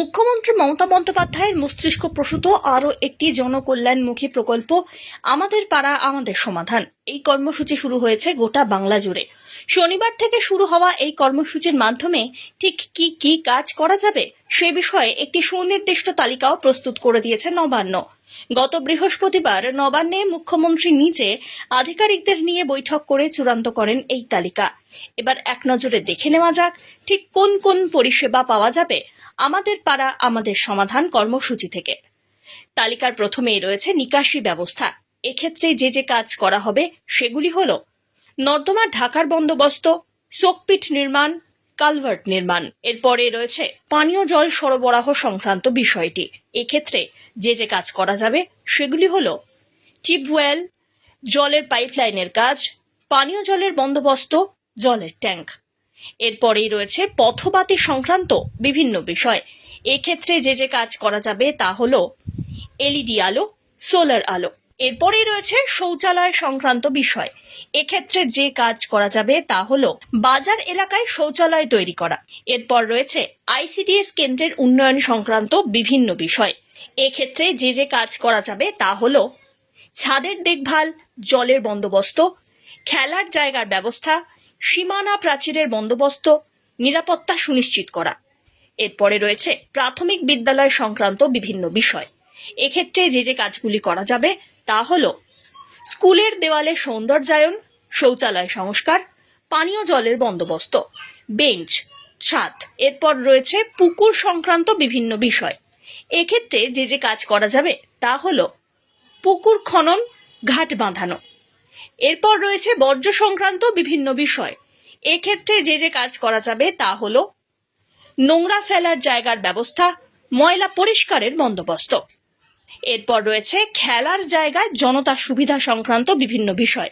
মুখ্যমন্ত্রী মমতা বন্দ্যোপাধ্যায়ের মস্তিষ্ক প্রসূত, আরও একটি জনকল্যাণমুখী প্রকল্প। আমাদের পাড়া, আমাদের সমাধান। এই কর্মসূচি শুরু হয়েছে গোটা বাংলা জুড়ে। শনিবার থেকে শুরু হওয়া এই কর্মসূচির মাধ্যমে ঠিক কি কি কাজ করা যাবে, সে বিষয়ে একটি সুনির্দিষ্ট তালিকাও প্রস্তুত করে দিয়েছে নবান্ন। গত বৃহস্পতিবার নবান্নে মুখ্যমন্ত্রী নিজে আধিকারিকদের নিয়ে বৈঠক করে চূড়ান্ত করেন এই তালিকা। এবার এক নজরে দেখে নেওয়া যাক, ঠিক কোন কোন পরিষেবা পাওয়া যাবে আমাদের পাড়া আমাদের সমাধান কর্মসূচি থেকে। তালিকার প্রথমেই রয়েছে নিকাশি ব্যবস্থা। এক্ষেত্রে যে যে কাজ করা হবে সেগুলি হল নর্দমা ঢাকার বন্দোবস্ত শোকপিট নির্মাণ, কালভার্ট নির্মাণ। এরপরে রয়েছে পানীয় জল সরবরাহ সংক্রান্ত বিষয়টি। এক্ষেত্রে যে যে কাজ করা যাবে সেগুলি হল টিউবওয়েল জলের পাইপলাইনের কাজ, পানীয় জলের বন্দোবস্ত, জলের ট্যাঙ্ক। এরপরেই রয়েছে পথবাতি সংক্রান্ত বিভিন্ন বিষয়। এক্ষেত্রে যে যে কাজ করা যাবে তা হল এলইডি আলো, সোলার আলো। এরপরেই রয়েছে শৌচালয় সংক্রান্ত বিষয়। এক্ষেত্রে যে কাজ করা যাবে তা হল বাজার এলাকায় শৌচালয় তৈরি করা। এরপর রয়েছে আইসিডিএস কেন্দ্রের উন্নয়ন সংক্রান্ত বিভিন্ন বিষয়। এক্ষেত্রে যে যে কাজ করা যাবে তা হল ছাদের দেখভাল, জলের বন্দোবস্ত, খেলার জায়গার ব্যবস্থা সীমানা প্রাচীরের বন্দোবস্ত, নিরাপত্তা সুনিশ্চিত করা। এরপরে রয়েছে প্রাথমিক বিদ্যালয় সংক্রান্ত বিভিন্ন বিষয়। এক্ষেত্রে যে যে কাজগুলি করা যাবে তা হল স্কুলের দেওয়ালে সৌন্দর্যায়ন, শৌচালয় সংস্কার, পানীয় জলের বন্দোবস্ত, বেঞ্চ, ছাদ। এরপর রয়েছে পুকুর সংক্রান্ত বিভিন্ন বিষয়। এক্ষেত্রে যে যে কাজ করা যাবে তা হল পুকুর খনন, ঘাট বাঁধানো। এরপর রয়েছে বর্জ্য সংক্রান্ত বিভিন্ন বিষয়। এক্ষেত্রে যে যে কাজ করা যাবে তা হল নোংরা ফেলার জায়গার ব্যবস্থা, ময়লা পরিষ্কারের বন্দোবস্ত। এরপর রয়েছে খেলার জায়গায় জনতা সুবিধা সংক্রান্ত বিভিন্ন বিষয়।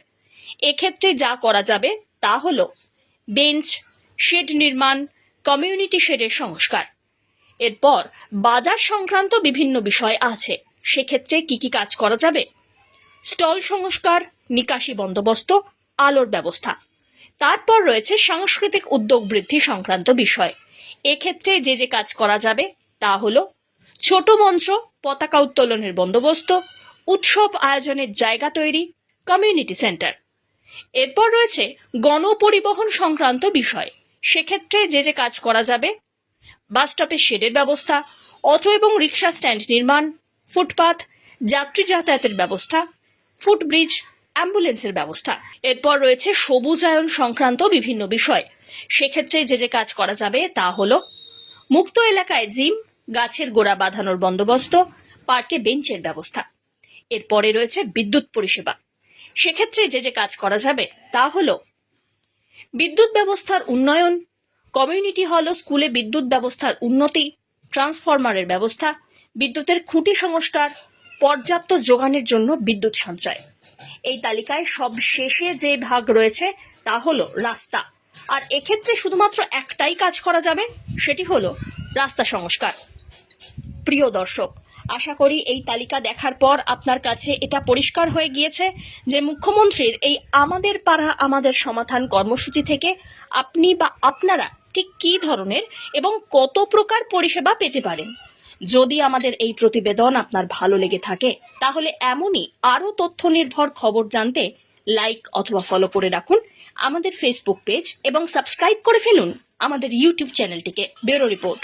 এক্ষেত্রে যা করা যাবে তা হল বেঞ্চ, শেড নির্মাণ, কমিউনিটি শেডের সংস্কার। এরপর বাজার সংক্রান্ত বিভিন্ন বিষয় আছে। সেক্ষেত্রে কি কি কাজ করা যাবে? স্টল সংস্কার নিকাশি বন্দোবস্ত, আলোর ব্যবস্থা। তারপর রয়েছে সাংস্কৃতিক উদ্যোগ বৃদ্ধি সংক্রান্ত বিষয়। এক্ষেত্রে যে যে কাজ করা যাবে তা হল ছোট মঞ্চ, পতাকা উত্তোলনের বন্দোবস্ত, উৎসব আয়োজনের জায়গা তৈরি কমিউনিটি সেন্টার এরপর রয়েছে গণপরিবহন সংক্রান্ত বিষয়। সেক্ষেত্রে যে যে কাজ করা যাবে, বাস স্টপের শেডের ব্যবস্থা, অটো এবং রিক্সা স্ট্যান্ড নির্মাণ ফুটপাথ যাত্রী যাতায়াতের ব্যবস্থা, ফুটব্রিজ অ্যাম্বুলেন্সের ব্যবস্থা। এরপর রয়েছে সবুজায়ন সংক্রান্ত বিভিন্ন বিষয়। সেক্ষেত্রে যে যে কাজ করা যাবে তা হল, মুক্ত এলাকায় জিম, গাছের গোড়া বাঁধানোর বন্দোবস্ত, পার্কে বেঞ্চের ব্যবস্থা। এরপরে রয়েছে বিদ্যুৎ পরিষেবা। সেক্ষেত্রে যে যে কাজ করা যাবে তা হল, বিদ্যুৎ ব্যবস্থার উন্নয়ন, কমিউনিটি হল ও স্কুলে বিদ্যুৎ ব্যবস্থার উন্নতি, ট্রান্সফরমারের ব্যবস্থা, বিদ্যুতের খুঁটি সংস্কার, পর্যাপ্ত যোগানের জন্য বিদ্যুৎ সঞ্চয়। এই তালিকায় সব শেষে যে ভাগ রয়েছে, তা হলো রাস্তা। আর এক্ষেত্রে শুধুমাত্র একটাই কাজ করা যাবে, সেটি হলো রাস্তা সংস্কার। প্রিয় দর্শক, আশা করি এই তালিকা দেখার পর আপনার কাছে এটা পরিষ্কার হয়ে গিয়েছে যে মুখ্যমন্ত্রীর এই আমাদের পাড়া, আমাদের সমাধান কর্মসূচি থেকে আপনি বা আপনারা ঠিক কী ধরনের এবং কত প্রকার পরিষেবা পেতে পারেন। যদি আমাদের এই প্রতিবেদন আপনার ভালো লেগে থাকে, তাহলে এমনই আরও তথ্য নির্ভর খবর জানতে লাইক অথবা ফলো করে রাখুন, আমাদের ফেসবুক পেজ এবং সাবস্ক্রাইব করে ফেলুন, আমাদের ইউটিউব চ্যানেলটিকে ব্যুরো রিপোর্ট